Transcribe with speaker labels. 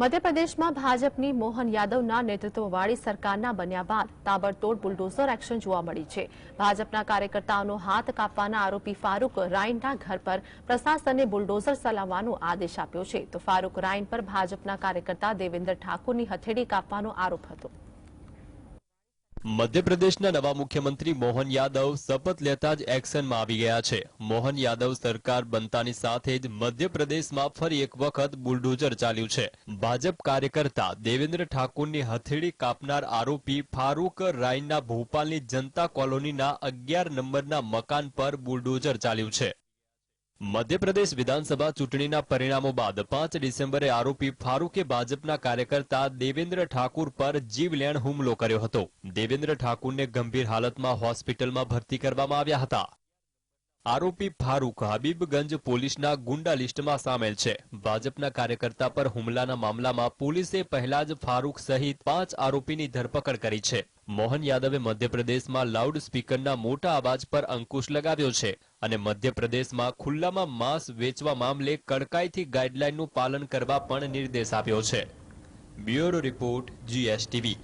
Speaker 1: મધ્યપ્રદેશમાં ભાજપની મોહન યાદવના નેતૃત્વવાળી સરકારના બન્યા બાદ તાબડતોડ બુલડોઝર એક્શન જોવા મળી છે. ભાજપના કાર્યકર્તાઓનો હાથ કાપવાના આરોપી ફારૂક રાઈનના ઘર પર પ્રશાસને બુલડોઝર ચલાવવાનો આદેશ આપ્યો છે. તો ફારૂક રાઈન પર ભાજપના કાર્યકર્તા દેવેન્દ્ર ઠાકુરની હથેળી કાપવાનો આરોપ હતો.
Speaker 2: મધ્યપ્રદેશના નવા મુખ્યમંત્રી મોહન યાદવ શપથ લેતા જ એક્શનમાં આવી ગયા છે. મોહન યાદવ સરકાર બનતાની સાથે જ મધ્યપ્રદેશમાં ફરી એક વખત બુલડોઝર ચાલ્યું છે. ભાજપ કાર્યકર્તા દેવેન્દ્ર ઠાકુરની હથેળી કાપનાર આરોપી ફારૂક રાયના ભોપાલની જનતા કોલોનીના અગિયાર નંબરના મકાન પર બુલડોઝર ચાલ્યું છે. મધ્યપ્રદેશ વિધાનસભા ચૂંટણીના પરિણામો બાદ પાંચ ડિસેમ્બરે આરોપી ફારૂકે ભાજપના કાર્યકર્તા દેવેન્દ્ર ઠાકુર પર જીવલેણ હુમલો કર્યો હતો. દેવેન્દ્ર ઠાકુરને ગંભીર હાલતમાં હોસ્પિટલમાં ભરતી કરવામાં આવ્યા હતા. આરોપી ફારૂક હબીબગંજ પોલીસના ગુંડા લિસ્ટમાં સામેલ છે. ભાજપના કાર્યકર્તા પર હુમલાના મામલામાં પોલીસે પહેલા જ ફારૂક સહિત પાંચ આરોપીની ધરપકડ કરી છે. મોહન યાદવે મધ્યપ્રદેશમાં લાઉડ સ્પીકરના મોટા અવાજ પર અંકુશ લગાવ્યો છે અને મધ્યપ્રદેશમાં ખુલ્લામાં માંસ વેચવા મામલે કડકાઈથી ગાઈડલાઈનનું પાલન કરવા પણ નિર્દેશ આપ્યો છે. Bureau report, GSTV.